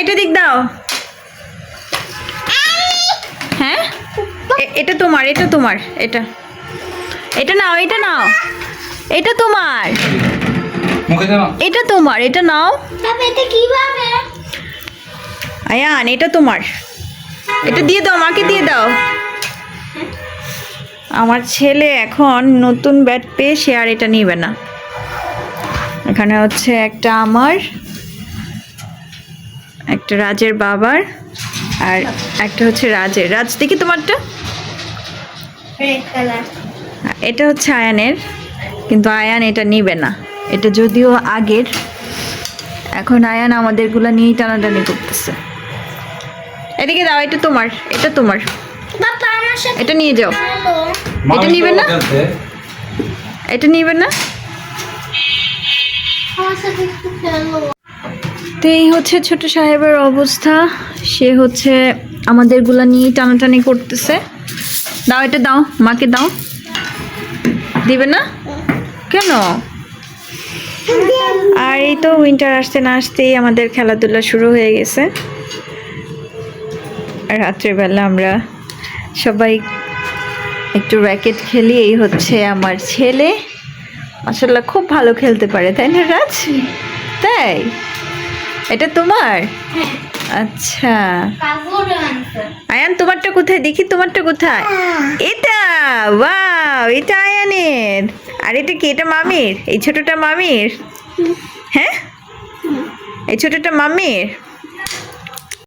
এটা দিক দাও। হ্যাঁ? এটা তোমার এটা তোমার এটা। এটা নাও এটা নাও। এটা তোমার। মুখে দাও। এটা তোমার এটা নাও। তবে এটা কীভাবে? আয়ান এটা তোমার। এটা দিয়ে দাও মাকে দিয়ে দাও। আমার ছেলে এখন নতুন ব্যাট পেয়ে সে আর এটা নিবে না। এখানে হচ্ছে একটা আমার একটা রাজের বাবার আর একটা হচ্ছে রাজের। রাজ দেখি তোমারটা। এটা হচ্ছে আয়ানের কিন্তু আয়ান এটা নিবে না। এটা যদিও আগের এখন আয়ান আমাদেরগুলো নিয়েই টানাটানি করতেছে। এদিকে দাও এটা তোমার এটা তোমার। বাবা আমার সাথে এটা নিয়ে যাও। এটা নিবে না? এটা নিবে না? তো এই হচ্ছে ছোট সাহেবের অবস্থা। সে হচ্ছে আমাদেরগুলা নিয়েই টানাটানি করতেছে। দাও এটা দাও মাকে দাও। দিবে না? কেন? আর এই তো উইন্টার আসতে না আসতেই আমাদের খেলাধুলা শুরু হয়ে গেছে। আর রাত্রেবেলা আমরা সবাই একটু র্যাকেট খেলি। এই হচ্ছে আমার ছেলে। মাসাল্লাহ খুব ভালো খেলতে পারে তাই না রাজ? তাই? এটা তোমার? আচ্ছা। আয়ান তোমারটা কোথায়? দেখি তোমারটা কোথায়? এটা! ওয়াও এটা আয়ানের। আর এটা কি? এটা মামির? এই ছোটটা মামির? হ্যাঁ? এই ছোটটা মামির?